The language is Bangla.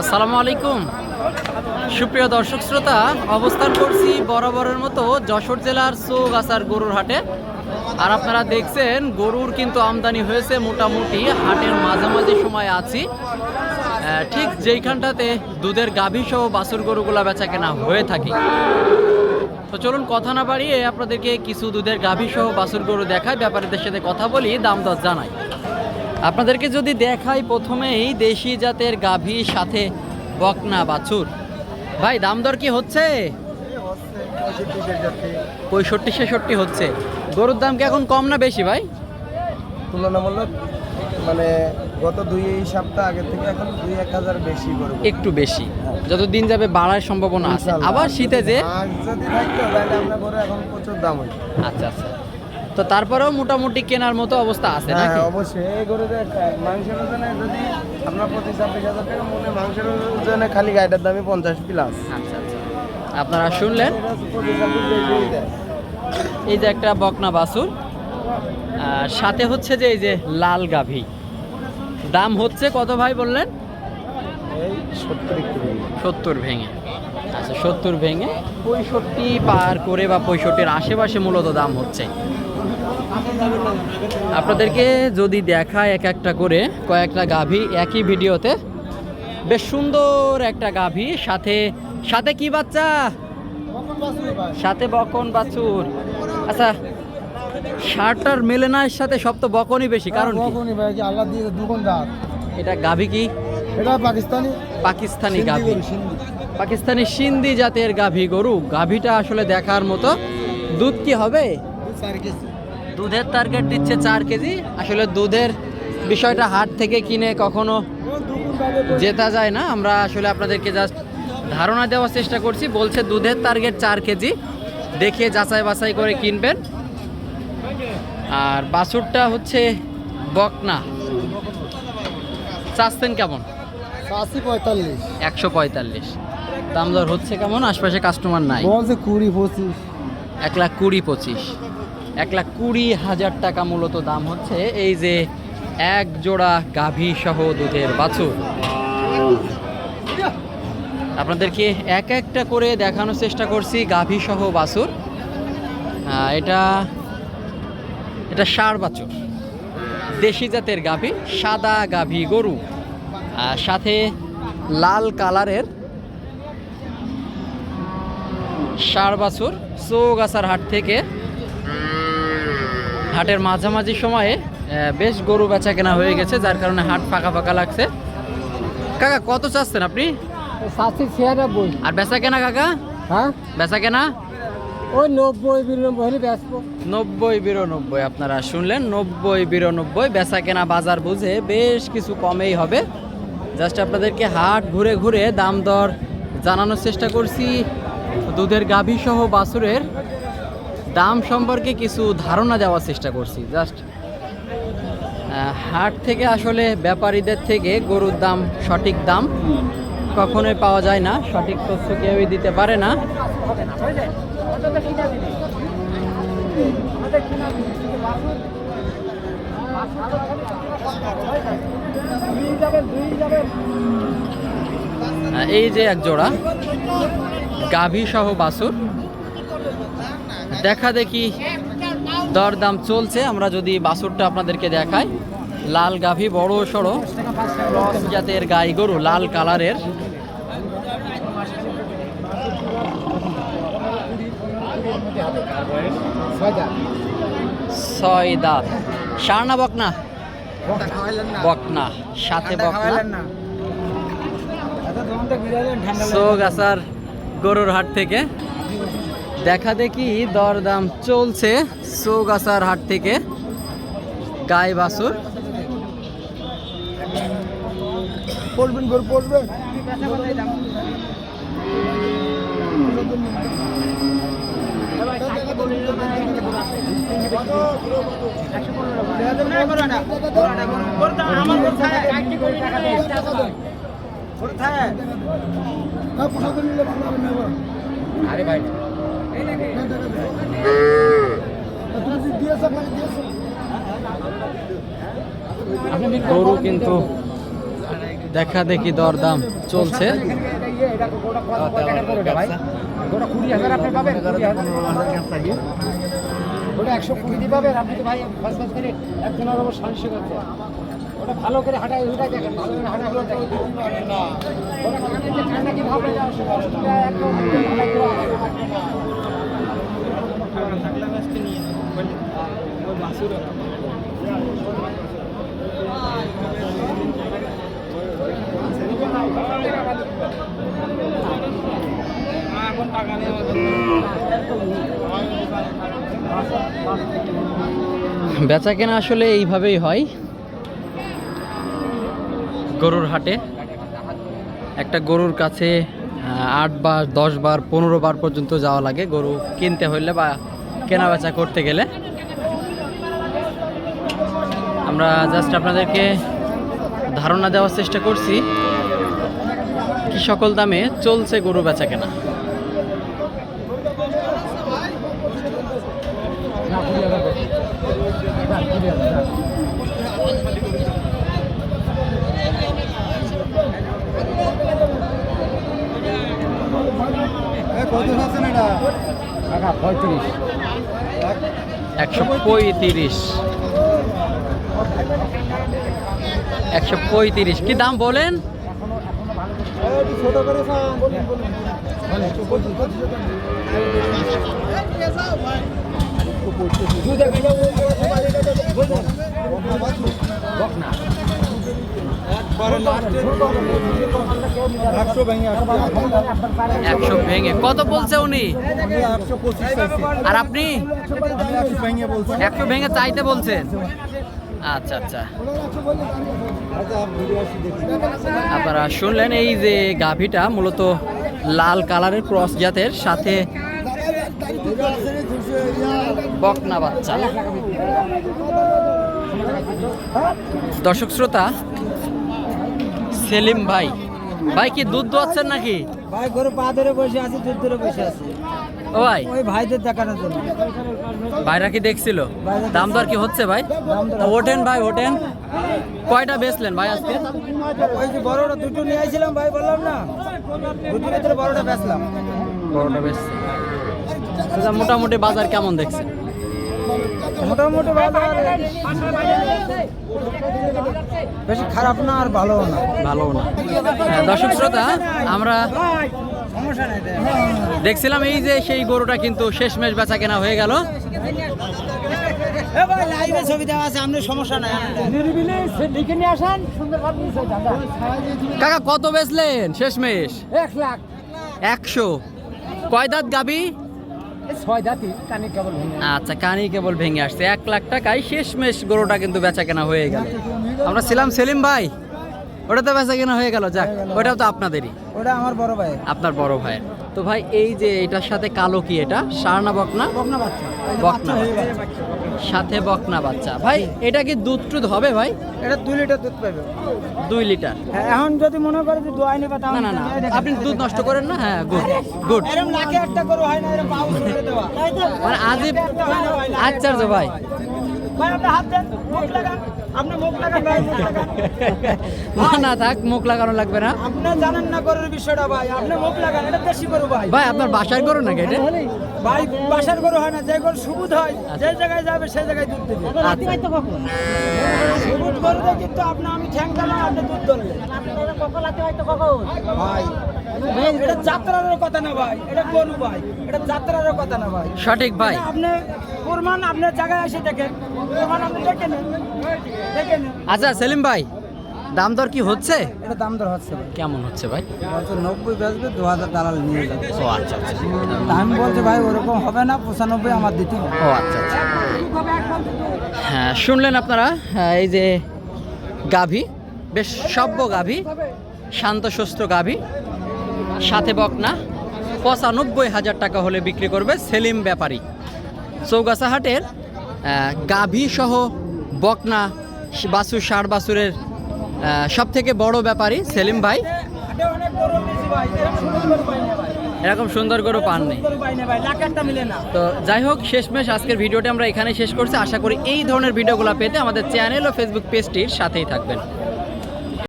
আসসালামু আলাইকুম। সুপ্রিয় দর্শক শ্রোতা, অবস্থান করছি বরাবরের মতো যশোর জেলার চৌগাছার গরুর হাটে। আর আপনারা দেখছেন, গরুর কিন্তু আমদানি হয়েছে মোটামুটি হাটের মাঝামাঝি সময় আছি। ঠিক যেইখানটাতে দুধের গাভী সহ বাছুর গরুগুলা বেচা কেনা হয়ে থাকে। তো চলুন কথা না বাড়িয়ে আপনাদেরকে কিছু দুধের গাভী সহ বাছুর গরু দেখায় ব্যাপারীদের সাথে কথা বলি, দাম দর জানাই। আপনাদেরকে যদি দেখাই প্রথমেই দেশি জাতের গাভীর সাথে বকনা বাছুর। ভাই দাম দর কি হচ্ছে? পঁয়ষট্টি ছেষট্টি হচ্ছে। গরুর দাম কি এখন কম না বেশি ভাই? তুলনামূলক মানে গত দুই সপ্তাহ আগের থেকে এখন দুই এক হাজার বেশি গরু। একটু বেশি। যত দিন যাবে বাড়ার সম্ভাবনা আছে। আবার শীতে যে যদি থাকতো তাহলে আপনার গরু এখন প্রচুর দাম হয় আচ্ছা আচ্ছা। তো তারপরেও মোটামুটি কেনার মতো অবস্থা আছে হ্যাঁ অবশ্যই। এই গরুতে মাংসের ওজনে যদি আপনার পঁচিশ ছাব্বিশ হাজার টাকা মনে মাংসের ওজনে খালি গাড়িটার দামই পঞ্চাশ প্লাস আচ্ছা আচ্ছা। আপনারা শুনলেন? এই যে একটা বকনা আর সাথে হচ্ছে যে এই যে লাল গাভী। দাম হচ্ছে কত ভাই বললেন। সত্তর ভেঙে। আচ্ছা সত্তর ভেঙে পঁয়ষট্টি পার করে বা পঁয়ষট্টির আশেপাশে মূলত দাম হচ্ছে। আপনাদেরকে যদি দেখায় এক একটা করে কয়েকটা গাভী একই ভিডিওতে। বেশ সুন্দর একটা গাভী সাথে সাথে কি বাচ্চা? সাথে বকন বাছুর। আচ্ছা শার্টার মেলে না সাথে সব তো বকনই বেশি কারণ কি? কখনই ভাই আল্লাহ দিয়ে দুগুণ দাঁত এটা গাভী কি? এটা পাকিস্তানি। পাকিস্তানি সিন্ধি গাভী। পাকিস্তানি সিন্ধি জাতের গাভী গরু। গাভীটা আসলে দেখার মতো দুধ কি হবে? দুধের টার্গেট দিচ্ছে চার কেজি। আসলে দুধের বিষয়টা হাট থেকে কিনে কখনো জেতা যায় না। আমরা আসলে আপনাদেরকে জাস্ট ধারণা দেওয়ার চেষ্টা করছি। বলছে দুধের টার্গেট চার কেজি। দেখে যাচাই বাছাই করে কিনবেন। আর বাছুরটা হচ্ছে বকনা। চাচ্ছেন কেমন? আশি পঁয়তাল্লিশ। একশো পঁয়তাল্লিশ। দাম দর হচ্ছে কেমন? আশপাশে কাস্টমার নাই। বলছে কুড়ি পঁচিশ। এক লাখ কুড়ি পঁচিশ। এক লাখ কুড়ি হাজার টাকা মূলত দাম হচ্ছে এই যে এক জোড়া গাভী সহ দুধের বাছুর। আপনাদেরকে এক একটা করে দেখানোর চেষ্টা করছি গাভী সহ বাছুর এটা এটা সার বাছুর। দেশি জাতের গাভী, সাদা গাভী গরু। সাথে লাল কালারের সার বাছুর, চৌগাছার হাট থেকে হাটের মাঝামাঝি সময়ে বেশ গরু বেচা কেনা হয়ে গেছে যার কারণে হাট ফাঁকা ফাঁকা লাগছে। কাকা কত চাচ্ছেন আপনি? সাতশো ছিয়ানব্বই। আর বেচা কেনা কাকা? হ্যাঁ? বেচা কেনা? ওই নব্বই বিরানব্বই হলে নব্বই বিরানব্বই আপনারা শুনলেন নব্বই বিরানব্বই বেচা কেনা বাজার বুঝে বেশ কিছু কমেই হবে। জাস্ট আপনাদেরকে হাট ঘুরে ঘুরে দাম দর জানানোর চেষ্টা করছি। দুধের গাভী সহ বাছুরের দাম সম্পর্কে কিছু ধারণা দেওয়ার চেষ্টা করছি। জাস্ট হাট থেকে আসলে ব্যাপারীদের থেকে গরুর দাম সঠিক দাম কখনোই পাওয়া যায় না। সঠিক তথ্য কেউই দিতে পারে না। এই যে এক জোড়া, গাভী সহ বাছুর। দেখা দেখি দরদাম চলছে। আমরা যদি বাছুরটা আপনাদেরকে দেখাই লাল গাভী বড় সড়ো জাতের গাই গরু লাল কালারের। ছয় দাঁত। সার না বকনা? বকনা সাথে বকনা। চৌগাছার গরুর হাট থেকে দেখা দেখি দরদাম চলছে চৌগাছার হাট থেকে গায়ে বাছুর। পড়বেন গরু আরে ভাই গরু কিন্তু দেখা দেখি দরদাম চলছে। ওটা ওটা একশো কুড়ি দিয়ে পাবেন আপনি ভাই করে ওটা ভালো করে হাঁটায় ওটাই দেখেন, ভালো করে হাঁটা ওটা ওটা বেচা কেনা আসলে এইভাবেই হয়। গরুর হাটে। একটা গরুর কাছে আট বার, দশ বার, পনেরো বার পর্যন্ত যাওয়া লাগে। গরু কিনতে হইলে বা কেনা বেচা করতে গেলে। আমরা জাস্ট আপনাদেরকে ধারণা দেওয়ার চেষ্টা করছি কি সকল দামে চলছে গরু বেচা কেনা। একশো পঁয়ত্রিশ। একশো পঁয়ত্রিশ। কি দাম বলেন? একশো ভেঙে। কত বলছে উনি? আর আপনি? একশো ভেঙে চাইতে বলছেন। আচ্ছা আচ্ছা। আপনারা শুনলেন এই যে গাভীটা মূলত লাল কালারের ক্রস জাতের সাথে বকনা বাচ্চা। দর্শক শ্রোতা সেলিম ভাই। ভাই কি দুধ দোয়াচ্ছেন নাকি? ভাই গরু পা ধরে বসে আছে দুধ ধরে বসে আছে। ও ভাই। ওই ভাইদের দেখানোর জন্য। ভাইরা কি দেখছিল? দাম দর কি হচ্ছে ভাই? ওঠেন ভাই ওঠেন। কয়টা বেচলেন ভাই আজকে? ওই যে বড়টা দুটো নিয়ে ভাই বললাম না। দুটোর ভিতরে বড়টা বেচলাম। বড়টা বেচছে। দাদা মোটামুটি বাজার কেমন দেখছেন মোটামুটি বাজার বেশি খারাপ না আর ভালো না। ভালো না। হ্যাঁ, দর্শক শ্রোতা আমরা সমস্যা নাই দেখছিলাম এই যে সেই গরুটা কিন্তু শেষমেশ বেচা কেনা হয়ে গেল। লাইভে ছবি দেওয়া আছে আপনার সমস্যা নাই লিখে নিয়ে আসেন সুন্দর ভাবে নিচে দাদা। কাকা কত বেচলেন শেষমেশ এক লাখ। একশো। কয় দাঁত গাবি? আচ্ছা কানি কেবল ভেঙে আসছে। এক লাখ টাকায় শেষমেশ গরুটা কিন্তু বেচা কেনা হয়ে গেল। আমরা ছিলাম সেলিম ভাই। ওটা তো বেচা কেনা হয়ে গেল যাক ওটাও তো আপনাদেরই। ওটা আমার বড় ভাই। আপনার বড় ভাইয়ের। তো ভাই এই যে এটার সাথে কালো কি এটা? সারনা বকনা? বকনা বাচ্চা। বকনা সাথে বকনা বাচ্চা। ভাই এটা কি দুধ টুধ হবে ভাই? এটা দুই লিটার দুধ পাবে দুই লিটার। হ্যাঁ, এখন যদি মনে করে যে দোয়াই নেবে না না না আপনি দুধ নষ্ট করেন না? হ্যাঁ গুড গুড এরকম লাখে একটা করে হয় না এরকম পাউস করে দেওয়া। মানে আজীব আশ্চর্য ভাই। ভাই আপনি হাত দেন মুখ লাগান। আপনি মুখ লাগান ভাই মুখ লাগান। না না থাক মুখ লাগানো লাগবে না। আপনি জানেন না গরুর বিষয়টা ভাই। আপনি মুখ লাগান এটা দেশি গরু ভাই। ভাই আপনার বাসায় করুন নাকি এটা? ভাই বাসার গরু হয় না যে গরু সুবুধ হয় যে জায়গায় যাবে সেই জায়গায় দুধ দেবে। আচ্ছা। গরুতে কিন্তু আপনি আমি ঠ্যাং দিলাম আপনি দুধ ধরলেন ভাই এটা যাত্রার কথা না ভাই এটা গরু ভাই এটা যাত্রার কথা না ভাই। সঠিক ভাই। আপনি প্রমাণ আপনার জায়গায় এসে দেখেন। প্রমাণ আপনি দেখে নেন। দেখে নেন। আচ্ছা সেলিম ভাই দাম দর কি হচ্ছে? এটা দাম দর হচ্ছে ভাই। কেমন হচ্ছে ভাই? বলছে নব্বই বেচবে দু হাজার দালাল নিয়ে যাবে। ও আচ্ছা আচ্ছা। আমি বলছে ভাই ওরকম হবে না পঁচানব্বই আমার দিতে হবে। ও আচ্ছা আচ্ছা। হ্যাঁ শুনলেন আপনারা হ্যাঁ, এই যে গাভী বেশ সভ্য গাভী শান্ত সুস্থ গাভী সাথে বকনা পঁচানব্বই হাজার টাকা হলে বিক্রি করবে সেলিম ব্যাপারী। চৌগাছা হাটের গাভী সহ বকনা বাসু ষাড় বাসুরের সব থেকে বড় ব্যাপারী সেলিম ভাই। এরকম সুন্দর গরু পাই না ভাই এরকম সুন্দর করে পাননি গরু পাই না ভাই লাখ একটা মিলে না। তো যাই হোক শেষমেশ আজকের ভিডিওটি আমরা এখানে শেষ করছি। আশা করি এই ধরনের ভিডিওগুলো পেতে আমাদের চ্যানেল ও ফেসবুক পেজটির সাথেই থাকবেন।